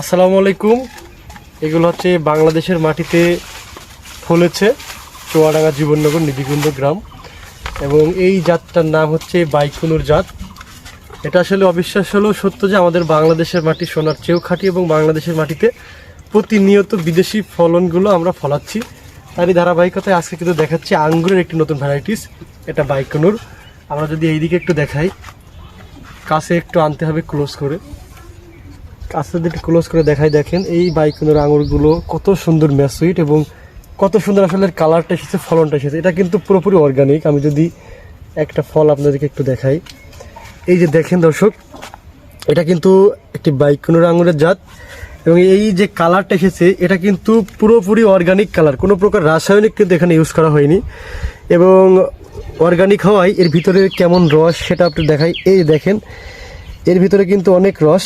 আসসালামু আলাইকুম। এগুলো হচ্ছে বাংলাদেশের মাটিতে ফলেছে চোয়াডাঙ্গা জীবননগর নিধিকুণ্ড গ্রাম। এবং এই জাতটার নাম হচ্ছে বাইকুনুর জাত। এটা আসলে অবিশ্বাস হলেও সত্য যে আমাদের বাংলাদেশের মাটি সোনার চেয়েও খাঁটি এবং বাংলাদেশের মাটিতে প্রতিনিয়ত বিদেশি ফলনগুলো আমরা ফলাচ্ছি। তারই ধারাবাহিকতায় আজকে কিন্তু দেখাচ্ছি আঙ্গুরের একটি নতুন ভ্যারাইটিস এটা বাইকুনুর। আমরা যদি এইদিকে একটু দেখাই, কাছে একটু আনতে হবে ক্লোজ করে। কাছে যদি ক্লোজ করে দেখাই, দেখেন এই বাইকুনের আঙুরগুলো কত সুন্দর ম্যাসুইট এবং কত সুন্দর আসলে কালারটা এসেছে, ফলনটা এসেছে। এটা কিন্তু পুরোপুরি অর্গানিক আমি যদি একটা ফল আপনাদেরকে একটু দেখাই। এই যে দেখেন দর্শক, এটা কিন্তু একটি বাইকুনের আঙুরের জাত এবং এই যে কালারটা এসেছে, এটা কিন্তু পুরোপুরি অর্গানিক কালার কোনো প্রকার রাসায়নিক কিন্তু এখানে ইউজ করা হয়নি এবং অর্গানিক হওয়ায় এর ভিতরে কেমন রস সেটা আপনি দেখাই। এই দেখেন, এর ভিতরে কিন্তু অনেক রস।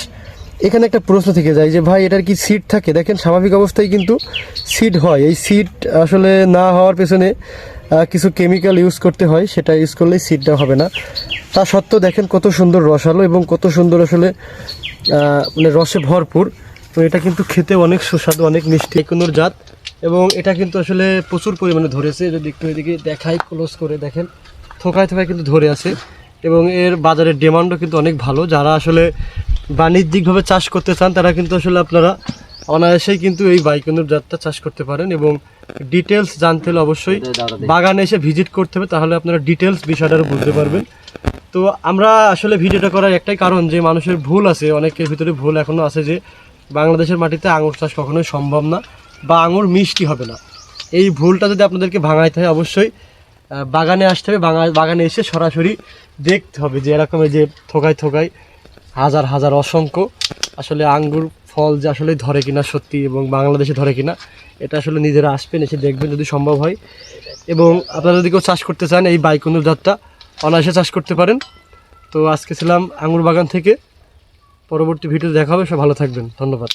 এখানে একটা প্রশ্ন থেকে যায় যে ভাই, এটার কি সিট থাকে? দেখেন, স্বাভাবিক অবস্থায় কিন্তু সিট হয়। এই সিট আসলে না হওয়ার পেছনে কিছু কেমিক্যাল ইউজ করতে হয়। সেটা ইউজ করলেই সিটটা হবে না। তা সত্ত্বেও দেখেন, কত সুন্দর রসালো এবং কত সুন্দর আসলে মানে রসে ভরপুর। তো এটা কিন্তু খেতে অনেক সুস্বাদু, অনেক মিষ্টি কোনোর জাত। এবং এটা কিন্তু আসলে প্রচুর পরিমাণে ধরেছে। যদি একটু এদিকে দেখাই ক্লোজ করে দেখেন, থোকায় থোকায় কিন্তু ধরে আছে। এবং এর বাজারের ডিমান্ডও কিন্তু অনেক ভালো। যারা আসলে বাণিজ্যিকভাবে চাষ করতে চান তারা কিন্তু আসলে আপনারা অনায়াসেই কিন্তু এই বাইকনুর জাতটা চাষ করতে পারেন এবং ডিটেলস জানতে হলে অবশ্যই বাগানে এসে ভিজিট করতে হবে তাহলে আপনারা ডিটেলস বিষয়টা বুঝতে পারবেন। তো আমরা আসলে ভিডিওটা করার একটাই কারণ যে মানুষের ভুল আছে অনেকের ভিতরে ভুল এখনও আছে যে বাংলাদেশের মাটিতে আঙুর চাষ কখনোই সম্ভব না বা আঙুর মিষ্টি হবে না। এই ভুলটা যদি আপনাদেরকে ভাঙাইতে হয় অবশ্যই বাগানে আসতে হবে বাগা- বাগানে এসে সরাসরি দেখতে হবে যে এরকম এই যে থোকায় থোকায় হাজার হাজার অসংখ্য। আসলে আঙ্গুর ফল যে আসলে ধরে কিনা সত্যি এবং বাংলাদেশে ধরে কিনা, এটা আসলে নিজেরা আসবেন, এসে দেখবেন যদি সম্ভব হয়। এবং আপনারা যদি কেউ চাষ করতে চান, এই বাইকুন্দুর জাতটা, অনায়াসে চাষ করতে পারেন। তো আজকে ছিলাম আঙুর বাগান থেকে। পরবর্তী ভিডিও দেখা হবে সব ভালো থাকবেন। ধন্যবাদ।